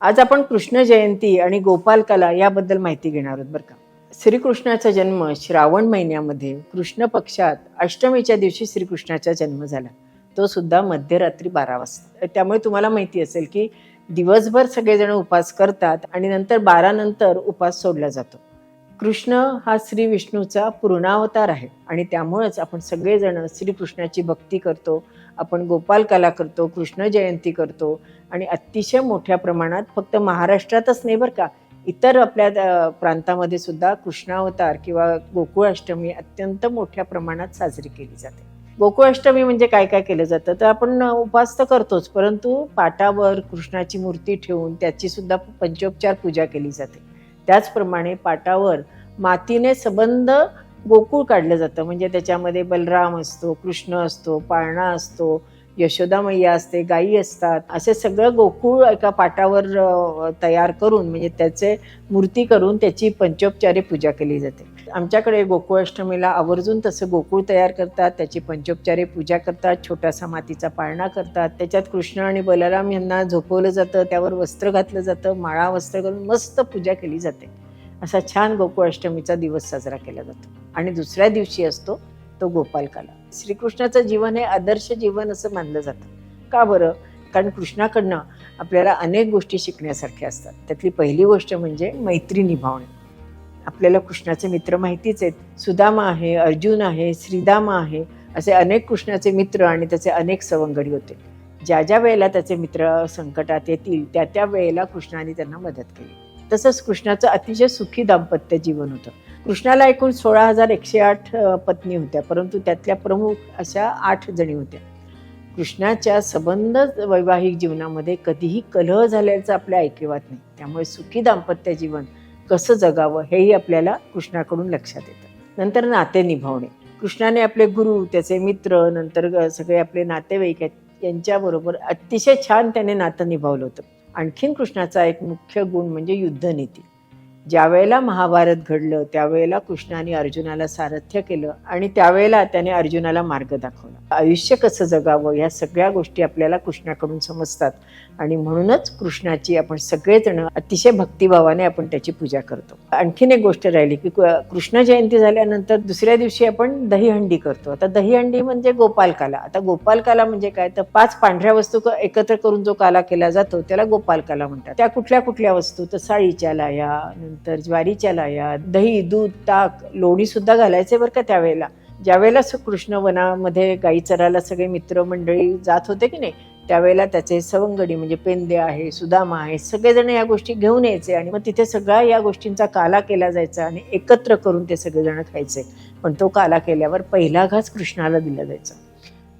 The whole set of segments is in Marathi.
आज आपण कृष्ण जयंती आणि गोपाल कला याबद्दल माहिती घेणार आहोत बरं का. श्रीकृष्णाचा जन्म श्रावण महिन्यामध्ये कृष्ण पक्षात अष्टमीच्या दिवशी श्रीकृष्णाचा जन्म झाला. तो सुद्धा मध्यरात्री बारा वाजता. त्यामुळे तुम्हाला माहिती असेल की दिवसभर सगळेजण उपास करतात आणि नंतर बारा नंतर उपास सोडला जातो. कृष्ण हा श्री विष्णूचा पूर्णावतार आहे. आणि त्यामुळेच आपण सगळेजण श्रीकृष्णाची भक्ती करतो आपण गोपाल कला करतो कृष्ण जयंती करतो आणि अतिशय मोठ्या प्रमाणात फक्त महाराष्ट्रातच नाही बरं का इतर आपल्या प्रांतामध्ये सुद्धा कृष्णावतार किंवा गोकुळाष्टमी अत्यंत मोठ्या प्रमाणात साजरी केली जाते. गोकुळाष्टमी म्हणजे काय काय केलं जातं? तर आपण उपास तर करतोच परंतु पाटावर कृष्णाची मूर्ती ठेवून त्याची सुद्धा पंचोपचार पूजा केली जाते. त्याचप्रमाणे पाटावर मातीने सबंध गोकुळ काढलं जातं. म्हणजे त्याच्यामध्ये बलराम असतो कृष्ण असतो पाळणा असतो यशोदा मैया असते गायी असतात असे सगळं गोकुळ एका पाटावर तयार करून म्हणजे त्याचे मूर्ती करून त्याची पंचोपचारी पूजा केली जाते. आमच्याकडे गोकुळाष्टमीला आवर्जून तसं गोकुळ तयार करतात त्याची पंचोपचारी पूजा करतात छोटासा मातीचा पाळणा करतात त्याच्यात कृष्ण आणि बलराम यांना झोपवलं जातं त्यावर वस्त्र घातलं जातं माळा वस्त्र घालून मस्त पूजा केली जाते. असा छान गोकुळाष्टमीचा दिवस साजरा केला जातो. आणि दुसऱ्या दिवशी असतो तो गोपालकाला. श्रीकृष्णाचं जीवन हे आदर्श जीवन असं मानलं जातं. का बरं? कारण कृष्णाकडनं आपल्याला अनेक गोष्टी शिकण्यासारख्या असतात. त्यातली पहिली गोष्ट म्हणजे मैत्री निभावणे. आपल्याला कृष्णाचे मित्र माहितीच आहेत. सुदामा आहे अर्जुन आहे श्रीदामा आहे असे अनेक कृष्णाचे मित्र आणि त्याचे अनेक सवंगडी होते. ज्या ज्या वेळेला त्याचे मित्र संकटात येतील त्या त्या वेळेला कृष्णाने त्यांना मदत केली. तसंच कृष्णाचं अतिशय सुखी दाम्पत्य जीवन होतं. कृष्णाला एकूण सोळा हजार एकशे आठ पत्नी होत्या. परंतु त्यातल्या प्रमुख अशा आठ जणी होत्या. कृष्णाच्या संबंध वैवाहिक जीवनामध्ये कधीही कलह झाल्याचं आपल्या ऐकिवात नाही. त्यामुळे सुखी दाम्पत्य जीवन कसं जगावं हेही आपल्याला कृष्णाकडून लक्षात येतं. नंतर नाते निभावणे. कृष्णाने आपले गुरु त्याचे मित्र नंतर ग- सगळे आपले नातेवाईक आहेत यांच्याबरोबर अतिशय छान त्याने नातं निभावलं होतं. आणखीन कृष्णाचा एक मुख्य गुण म्हणजे युद्धनीती. ज्यावेळेला महाभारत घडलं त्यावेळेला कृष्णाने अर्जुनाला सारथ्य केलं आणि त्यावेळेला त्याने अर्जुनाला मार्ग दाखवला. आयुष्य कसं जगावं ह्या सगळ्या गोष्टी आपल्याला कृष्णाकडून समजतात आणि म्हणूनच कृष्णाची आपण सगळेजण अतिशय भक्तिभावाने आपण त्याची पूजा करतो. आणखीन एक गोष्ट राहिली की कृष्ण जयंती झाल्यानंतर दुसऱ्या दिवशी आपण दहीहंडी करतो. आता दहीहंडी म्हणजे गोपालकाला. आता गोपालकाला म्हणजे काय? तर पाच पांढऱ्या वस्तू एकत्र करून जो काला केला जातो त्याला गोपालकाला म्हणतात. त्या कुठल्या कुठल्या वस्तू? तर साळीच्या लाया नंतर ज्वारीच्या लाया दही दूध ताक लोणीसुद्धा घालायचे बरं का त्यावेळेला. ज्यावेळेला कृष्ण वनामध्ये गाई चरायला सगळे मित्रमंडळी जात होते की नाही त्यावेळेला त्याचे सवंगडी म्हणजे पेंदे आहे सुदामा आहे सगळेजण या गोष्टी घेऊन यायचे आणि मग तिथे सगळ्या या गोष्टींचा काला केला जायचा आणि एकत्र करून ते सगळेजण खायचे. पण तो काला केल्यावर पहिला घास कृष्णाला दिला जायचा.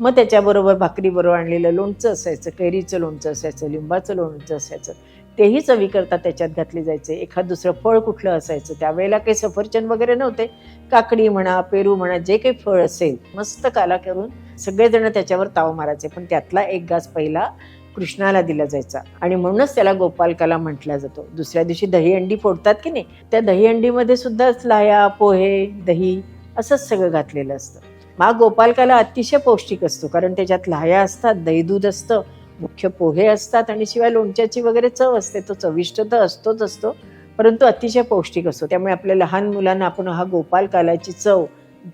मग त्याच्याबरोबर भाकरीबरोबर आणलेलं लोणचं असायचं कैरीचं लोणचं असायचं लिंबाचं लोणचं असायचं. तेही चवीकरता त्याच्यात घातले जायचे. एखाद दुसरं फळ कुठलं असायचं त्यावेळेला काही सफरचंद वगैरे नव्हते. काकडी म्हणा पेरू म्हणा जे काही फळ असेल मस्त काला करून सगळेजण त्याच्यावर ताव मारायचे. पण त्यातला एक घास पहिला कृष्णाला दिला जायचा. आणि म्हणूनच त्याला गोपालकाला म्हटला जातो. दुसऱ्या दिवशी दहीहंडी फोडतात की नाही त्या दहीहंडीमध्ये सुद्धा लाया पोहे दही असंच सगळं घातलेलं असतं. हा गोपालकाला अतिशय पौष्टिक असतो. कारण त्याच्यात लाह्या असतात दही दूध असतं मुख्य पोहे असतात आणि शिवाय लोणच्याची वगैरे चव असते. तो चविष्ट तर असतोच असतो परंतु अतिशय पौष्टिक असतो. त्यामुळे आपल्या लहान मुलांना आपण हा गोपाल कालाची चव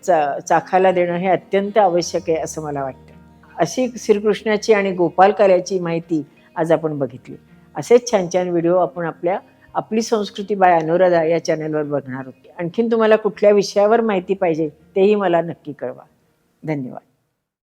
चा चाखायला देणं हे अत्यंत आवश्यक आहे असं मला वाटतं. अशी श्रीकृष्णाची आणि गोपाल काल्याची माहिती आज आपण बघितली. असेच छान छान व्हिडिओ आपण आपल्या आपली संस्कृती बाय अनुराधा या चॅनलवर बघणार होते आणखीन तुम्हाला कुठल्या विषयावर माहिती पाहिजे तेही मला नक्की कळवा. धन्यवाद.